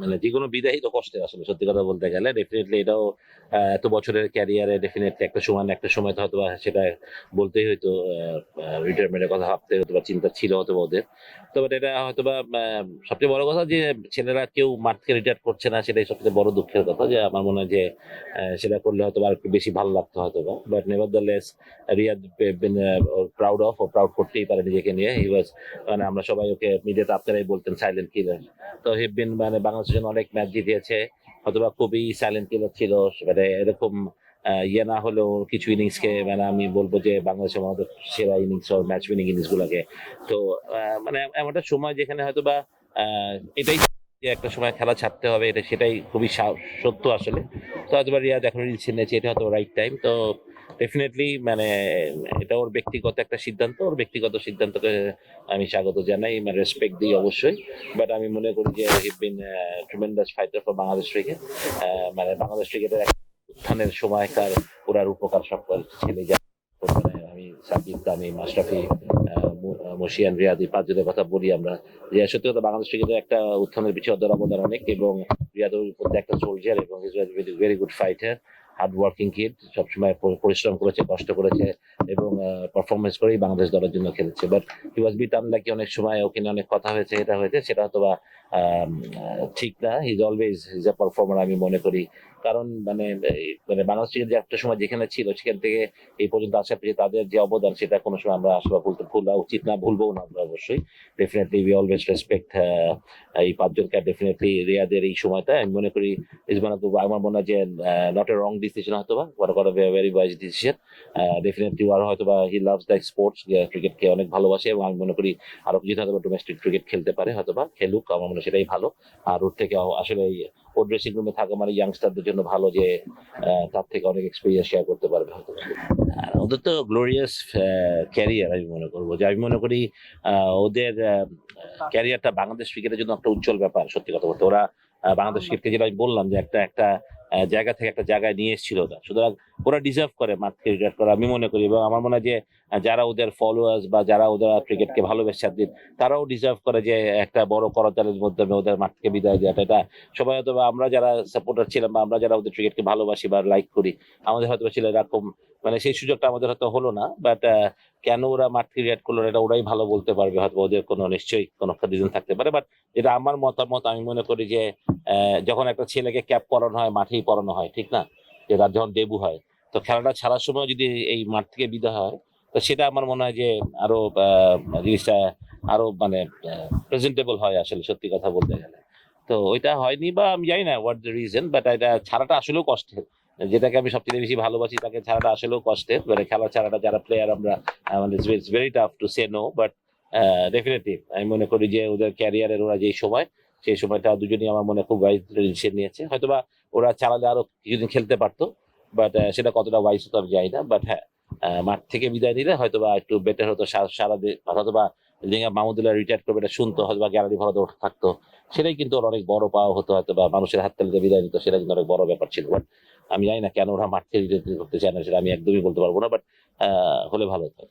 মানে যে কোনো বিদায়ী তো কষ্টের আসলে, সত্যি কথা বলতে গেলে। ডেফিনেটলি এটাও এত বছরের ক্যারিয়ারে ডেফিনেটলি একটা সময় একটা সময় তো হয়তো বা সেটা বলতেই হয়তো রিটায়ারমেন্টের কথা ভাবতে হয়তো বা চিন্তা ছিল হয়তো বা ওদের। তো but এটা হয়তো বা সবচেয়ে বড় কথা যে ছেলেরা কেউ মাঠ থেকে রিটায়ার করছে না, সেটাই সবচেয়ে বড় দুঃখের কথা। যে আমার মনে হয় যে সেটা করলে হয়তো আর একটু বেশি ভালো লাগতো হয়তো বা but nevertheless Riyad proud of O proud করতেই পারে নিজেকে নিয়ে। হি ওয়াজ মানে আমরা সবাই ওকে মিডিয়াতে আপনারাই বলতেন সাইলেন্ট কিলার তো হি বিন মানে বাংলাদেশের জন্য অনেক ম্যাচ জিতিয়েছে অথবা খুবই সাইলেন্ট কিলার ছিল মানে এরকম ইয়ে না হলেও কিছু ইনিংসকে মানে আমি বলব যে বাংলাদেশের মধ্যে সেরা ইনিংস ম্যাচ উইনিং ইনিংস গুলাকে। তো মানে এমন একটা সময় যেখানে হয়তো বা এটাই একটা সময় খেলা ছাড়তে হবে, এটা সেটাই খুবই সত্য আসলে। তো হয়তো বা রিয়াদ এখন রিলস নিয়েছে, এটা হয়তো রাইট টাইম তো ডেফিনেটলি মানে এটা ওর ব্যক্তিগত একটা সিদ্ধান্ত ওর ব্যক্তিগত সিদ্ধান্তকে আমি স্বাগত জানাই মানে রেসপেক্ট দিই অবশ্যই। বাট আমি মনে করি যে he been tremendous fighter for Bangladesh cricket মানে বাংলাদেশ ক্রিকেটের উত্থানের সময়কার ওরার উপকার সব ছেলে যা মানে আমি সাকিব মাশরাফি আহ, মশিয়ান রিয়াদি পাঁচজনের কথা বলি আমরা। যে সত্যি কথা বাংলাদেশ ক্রিকেটের একটা উত্থানের পিছিয়ে অবদান অনেক এবং রিয়াদের প্রতি একটা সোলজার এবং very good fighter hard working kid সবসময় পরিশ্রম করেছে, কষ্ট করেছে এবং পারফরমেন্স করেই বাংলাদেশ দলের জন্য খেলেছে। But he was bit unlucky অনেক সময় ওখানে অনেক কথা হয়েছে, এটা হয়েছে, সেটা হয়তো বা ঠিক না। His always his a performer আমি মনে করি। কারণ মানে মানে বাংলাদেশ যে একটা সময় যেখানে ছিল, সেখান থেকে এই পর্যন্ত আসার পিছিয়ে তাদের যে অবদান, সেটা কোনো সময় আমরা আসবা ভুলতে ভুলা উচিত না ভুলবো না আমরা অবশ্যই। ডেফিনেটলি উই অলওয়েজ রেসপেক্ট এই পাঁচজনকে ডেফিনেটলি রিয়াদের এই সময়টা আমি মনে করি ইজ অফ আমার মনে হয় যে নট এ রং ডিসিশন হয়তো বা ওয়ার করা ভেরি ওয়াইজ ডিসিশন ডেফিনেটলি আর হয়তো বা হি লাভস দ্য স্পোর্টস ক্রিকেটকে অনেক ভালোবাসে এবং আমি মনে করি আরও কিছু হয়তো ডোমেস্টিক ক্রিকেট খেলতে পারে, হয়তো বা খেলুক, আমার মনে সেটাই ভালো। আর ওর থেকে আসলে ওর ড্রেসিং রুমে থাকা মানে ইয়াংস্টারদের জন্য ভালো যে তার থেকে অনেক এক্সপিরিয়েন্স শেয়ার করতে পারবে হয়তো ওদের তো গ্লোরিয়াস ক্যারিয়ার আমি মনে করব। যে আমি মনে করি ওদের ক্যারিয়ারটা বাংলাদেশ ক্রিকেটের জন্য একটা উজ্জ্বল ব্যাপার, সত্যি কথা বলতে। ওরা বাংলাদেশ ক্রিকেটকে যেটা আমি বললাম যে একটা একটা জায়গা থেকে একটা জায়গায় নিয়ে এসেছিল না সুতরাং ওরা ডিজার্ভ করে মাঠ ক্রিকেট করা, আমি মনে করি। এবং আমার মনে হয় যে যারা ওদের ফলোয়ার্স বা যারা ওদের ক্রিকেটকে ভালোবেসে দিন তারাও ডিজার্ভ করে যে একটা বড় করতালের মধ্যে ওদের মাঠ থেকে বিদায় দেওয়াটা। এটা সবাই হয়তো আমরা যারা সাপোর্টার ছিলাম বা আমরা যারা ওদের ক্রিকেটকে ভালোবাসি বা লাইক করি, আমাদের হয়তো ছিল এরকম মানে সেই সুযোগটা আমাদের হয়তো হলো না বাট কেন ওরা মাঠ ক্রিকেট করল এটা ওরাই ভালো বলতে পারবে, হয়তো ওদের কোনো নিশ্চয়ই কোনো রিজন থাকতে পারে। বাট এটা আমার মতামত, আমি মনে করি যে যখন একটা ছেলেকে ক্যাপ পরানো হয়, মাঠেই পরানো হয়, ঠিক না? যে তার যখন ডেবু হয় তো খেলাটা ছাড়ার সময় যদি এই মাঠ থেকে বিদায় হয়, তো সেটা আমার মনে হয় যে আরও জিনিসটা আরও মানে প্রেজেন্টেবল হয় আসলে সত্যি কথা বলতে গেলে। তো ওইটা হয়নি বা আমি জানি না হোয়াট দ্য রিজন বাট এটা ছাড়াটা আসলেও কষ্টের। যেটাকে আমি সবচেয়ে বেশি ভালোবাসি তাকে ছাড়াটা আসলেও কষ্টের। মানে খেলা ছাড়াটা যারা প্লেয়ার আমরা মানে it's very tough to say no but definitely আমি মনে করি যে ওদের ক্যারিয়ারের ওরা যেই সময়, সেই সময়টা দুজনেই আমার মনে খুব ওয়াইজ ডিসিশন নিয়েছে। হয়তোবা ওরা চালালে আরও কিছুদিন খেলতে পারতো বাট সেটা কতটা ওয়াইস হতো আমি জানি না। বাট হ্যাঁ মাঠ থেকে বিদায় নিলে হয়তোবা একটু বেটার হতো। সারা দিন হয়তোবা যেদিন মাহমুদুল্লাহ রিটায়ার করবে এটা শুনতো হয়তো বা গ্যালারি ভরা দৌড় থাকতো। সেটাই কিন্তু ওর অনেক বড় পাওয়া হতো হয়তো বা মানুষের হাত তালিতে বিদায় নিত, সেটা কিন্তু অনেক বড় ব্যাপার ছিল। বাট আমি জানি না কেন ওরা মাঠ থেকে রিটায়ার করতে চায় না, সেটা আমি একদমই বলতে পারব না। বাট হলে ভালো হতো।